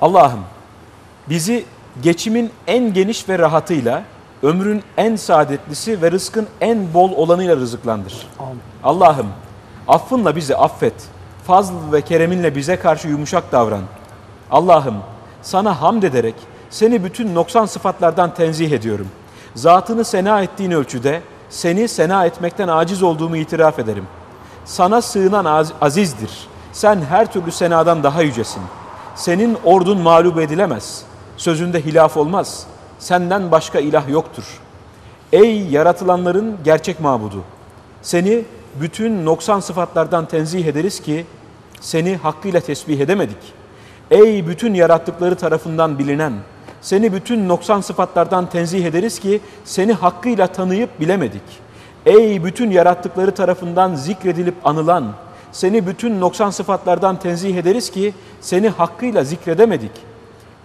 Allah'ım bizi geçimin en geniş ve rahatıyla, ömrün en saadetlisi ve rızkın en bol olanıyla rızıklandır. Allah'ım affınla bizi affet. Fazl ve kereminle bize karşı yumuşak davran. Allah'ım sana hamd ederek seni bütün noksan sıfatlardan tenzih ediyorum. Zatını sena ettiğin ölçüde seni sena etmekten aciz olduğumu itiraf ederim. Sana sığınan az- azizdir. Sen her türlü senadan daha yücesin. Senin ordun mağlup edilemez. Sözünde hilaf olmaz. Senden başka ilah yoktur. Ey yaratılanların gerçek mabudu! Seni bütün noksan sıfatlardan tenzih ederiz ki seni hakkıyla tesbih edemedik. Ey bütün yarattıkları tarafından bilinen, seni bütün noksan sıfatlardan tenzih ederiz ki seni hakkıyla tanıyıp bilemedik. Ey bütün yarattıkları tarafından zikredilip anılan, seni bütün noksan sıfatlardan tenzih ederiz ki seni hakkıyla zikredemedik.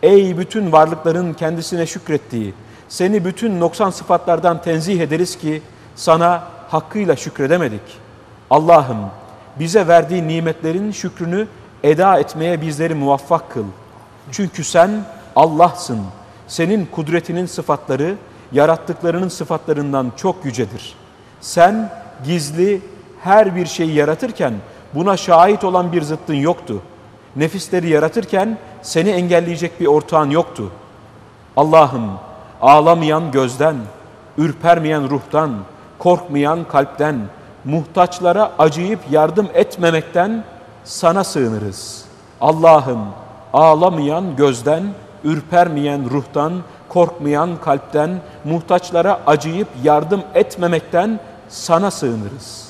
Ey bütün varlıkların kendisine şükrettiği, seni bütün noksan sıfatlardan tenzih ederiz ki sana hakkıyla şükredemedik. Allah'ım bize verdiği nimetlerin şükrünü eda etmeye bizleri muvaffak kıl. Çünkü sen Allah'sın. Senin kudretinin sıfatları yarattıklarının sıfatlarından çok yücedir. Sen gizli her bir şeyi yaratırken buna şahit olan bir zıttın yoktu. Nefisleri yaratırken seni engelleyecek bir ortağın yoktu. Allah'ım ağlamayan gözden, ürpermeyen ruhtan, korkmayan kalpten, muhtaçlara acıyıp yardım etmemekten sana sığınırız. Allah'ım ağlamayan gözden, ürpermeyen ruhtan, korkmayan kalpten, muhtaçlara acıyıp yardım etmemekten sana sığınırız.